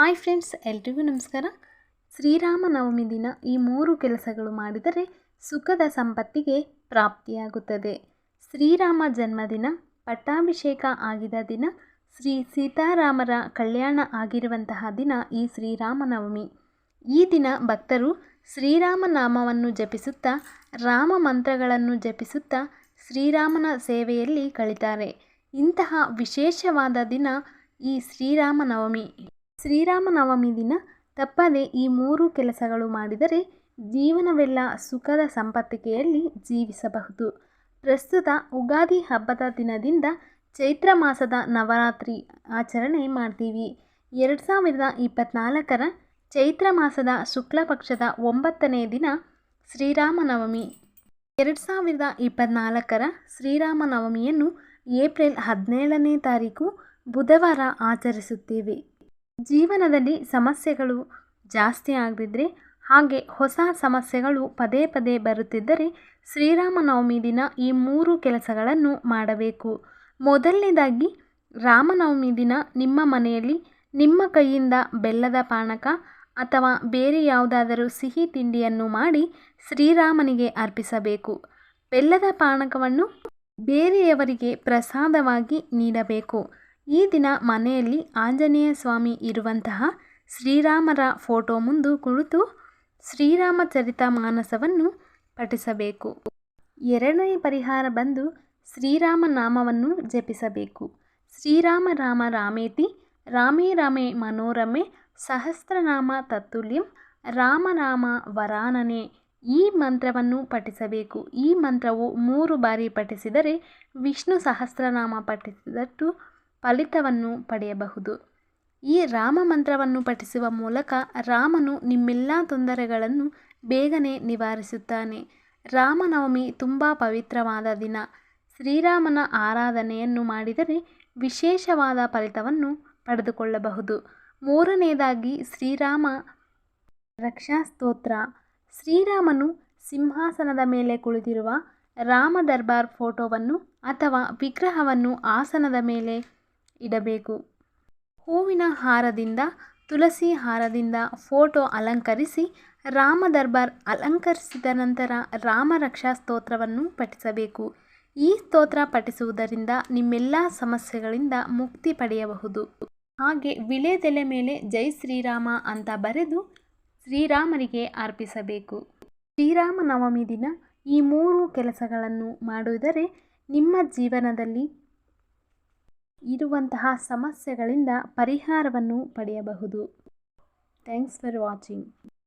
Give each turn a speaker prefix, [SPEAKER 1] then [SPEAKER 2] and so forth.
[SPEAKER 1] Hi friends, ಎಲ್ರಿಗೂ ನಮಸ್ಕಾರ. ಶ್ರೀರಾಮನವಮಿ ದಿನ ಈ ಮೂರು ಕೆಲಸಗಳು ಮಾಡಿದರೆ ಸುಖದ ಸಂಪತ್ತಿಗೆ ಪ್ರಾಪ್ತಿಯಾಗುತ್ತದೆ. ಶ್ರೀರಾಮ ಜನ್ಮದಿನ, ಪಟ್ಟಾಭಿಷೇಕ ಆಗಿದ ದಿನ, ಶ್ರೀ ಸೀತಾರಾಮರ ಕಲ್ಯಾಣ ಆಗಿರುವಂತಹ ದಿನ ಈ ಶ್ರೀರಾಮನವಮಿ. ಈ ದಿನ ಭಕ್ತರು ಶ್ರೀರಾಮ ನಾಮವನ್ನು ಜಪಿಸುತ್ತಾ, ರಾಮ ಮಂತ್ರಗಳನ್ನು ಜಪಿಸುತ್ತಾ ಶ್ರೀರಾಮನ ಸೇವೆಯಲ್ಲಿ ಕಳಿತಾರೆ. ಇಂತಹ ವಿಶೇಷವಾದ ದಿನ ಈ ಶ್ರೀರಾಮನವಮಿ. ಶ್ರೀರಾಮನವಮಿ ದಿನ ತಪ್ಪದೆ ಈ ಮೂರು ಕೆಲಸಗಳು ಮಾಡಿದರೆ ಜೀವನವೆಲ್ಲ ಸುಖದ ಸಂಪತ್ತಿಕೆಯಲ್ಲಿ ಜೀವಿಸಬಹುದು. ಪ್ರಸ್ತುತ ಉಗಾದಿ ಹಬ್ಬದ ದಿನದಿಂದ ಚೈತ್ರ ಮಾಸದ ನವರಾತ್ರಿ ಆಚರಣೆ ಮಾಡ್ತೀವಿ. ಎರಡು ಸಾವಿರದ ಇಪ್ಪತ್ತ್ನಾಲ್ಕರ ಚೈತ್ರ ಮಾಸದ ಶುಕ್ಲ ಪಕ್ಷದ ಒಂಬತ್ತನೇ ದಿನ ಶ್ರೀರಾಮನವಮಿ. ಎರಡು ಸಾವಿರದ ಇಪ್ಪತ್ತ್ನಾಲ್ಕರ ಶ್ರೀರಾಮನವಮಿಯನ್ನು ಏಪ್ರಿಲ್ ಹದಿನೇಳನೇ ತಾರೀಕು ಬುಧವಾರ ಆಚರಿಸುತ್ತೇವೆ. ಜೀವನದಲ್ಲಿ ಸಮಸ್ಯೆಗಳು ಜಾಸ್ತಿ ಆಗದಿದ್ದರೆ ಹಾಗೆ ಹೊಸ ಸಮಸ್ಯೆಗಳು ಪದೇ ಪದೇ ಬರುತ್ತಿದ್ದರೆ ಶ್ರೀರಾಮನವಮಿ ದಿನ ಈ ಮೂರು ಕೆಲಸಗಳನ್ನು ಮಾಡಬೇಕು. ಮೊದಲನೇದಾಗಿ ರಾಮನವಮಿ ದಿನ ನಿಮ್ಮ ಮನೆಯಲ್ಲಿ ನಿಮ್ಮ ಕೈಯಿಂದ ಬೆಲ್ಲದ ಪಾನಕ ಅಥವಾ ಬೇರೆ ಯಾವುದಾದರೂ ಸಿಹಿ ತಿಂಡಿಯನ್ನು ಮಾಡಿ ಶ್ರೀರಾಮನಿಗೆ ಅರ್ಪಿಸಬೇಕು. ಬೆಲ್ಲದ ಪಾನಕವನ್ನು ಬೇರೆಯವರಿಗೆ ಪ್ರಸಾದವಾಗಿ ನೀಡಬೇಕು. ಈ ದಿನ ಮನೆಯಲ್ಲಿ ಆಂಜನೇಯ ಸ್ವಾಮಿ ಇರುವಂತಹ ಶ್ರೀರಾಮರ ಫೋಟೋ ಮುಂದೆ ಕುಳಿತು ಶ್ರೀರಾಮಚರಿತ ಮಾನಸವನ್ನು ಪಠಿಸಬೇಕು. ಎರಡನೇ ಪರಿಹಾರ ಬಂದು ಶ್ರೀರಾಮ ನಾಮವನ್ನು ಜಪಿಸಬೇಕು. ಶ್ರೀರಾಮ ರಾಮ ರಾಮೇತಿ, ರಾಮೇ ರಾಮೇ ಮನೋರಮೆ, ಸಹಸ್ರನಾಮ ತತ್ತುಲ್ಯಂ, ರಾಮ ರಾಮ ವರಾನನೆ ಈ ಮಂತ್ರವನ್ನು ಪಠಿಸಬೇಕು. ಈ ಮಂತ್ರವು ಮೂರು ಬಾರಿ ಪಠಿಸಿದರೆ ವಿಷ್ಣು ಸಹಸ್ರನಾಮ ಪಠಿಸಿದಷ್ಟು ಫಲಿತವನ್ನು ಪಡೆಯಬಹುದು. ಈ ರಾಮ ಮಂತ್ರವನ್ನು ಪಠಿಸುವ ಮೂಲಕ ರಾಮನು ನಿಮ್ಮೆಲ್ಲ ತೊಂದರೆಗಳನ್ನು ಬೇಗನೆ ನಿವಾರಿಸುತ್ತಾನೆ. ರಾಮನವಮಿ ತುಂಬ ಪವಿತ್ರವಾದ ದಿನ. ಶ್ರೀರಾಮನ ಆರಾಧನೆಯನ್ನು ಮಾಡಿದರೆ ವಿಶೇಷವಾದ ಫಲಿತವನ್ನು ಪಡೆದುಕೊಳ್ಳಬಹುದು. ಮೂರನೆಯದಾಗಿ ಶ್ರೀರಾಮ ರಕ್ಷಾ ಸ್ತೋತ್ರ. ಶ್ರೀರಾಮನು ಸಿಂಹಾಸನದ ಮೇಲೆ ಕುಳಿತಿರುವ ರಾಮ ದರ್ಬಾರ್ ಫೋಟೋವನ್ನು ಅಥವಾ ವಿಗ್ರಹವನ್ನು ಆಸನದ ಮೇಲೆ ಇಡಬೇಕು. ಹೂವಿನ ಹಾರದಿಂದ, ತುಳಸಿ ಹಾರದಿಂದ ಫೋಟೋ ಅಲಂಕರಿಸಿ, ರಾಮ ದರ್ಬಾರ್ ಅಲಂಕರಿಸಿದ ನಂತರ ರಾಮ ರಕ್ಷಾ ಸ್ತೋತ್ರವನ್ನು ಪಠಿಸಬೇಕು. ಈ ಸ್ತೋತ್ರ ಪಠಿಸುವುದರಿಂದ ನಿಮ್ಮೆಲ್ಲ ಸಮಸ್ಯೆಗಳಿಂದ ಮುಕ್ತಿ ಪಡೆಯಬಹುದು. ಹಾಗೆ ವಿಳೆದೆಲೆ ಮೇಲೆ ಜೈ ಶ್ರೀರಾಮ ಅಂತ ಬರೆದು ಶ್ರೀರಾಮನಿಗೆ ಅರ್ಪಿಸಬೇಕು. ಶ್ರೀರಾಮನವಮಿ ದಿನ ಈ ಮೂರು ಕೆಲಸಗಳನ್ನು ಮಾಡುವುದರೆ ನಿಮ್ಮ ಜೀವನದಲ್ಲಿ ಇರುವಂತಹ ಸಮಸ್ಯೆಗಳಿಂದ ಪರಿಹಾರವನ್ನು ಪಡೆಯಬಹುದು. Thanks for watching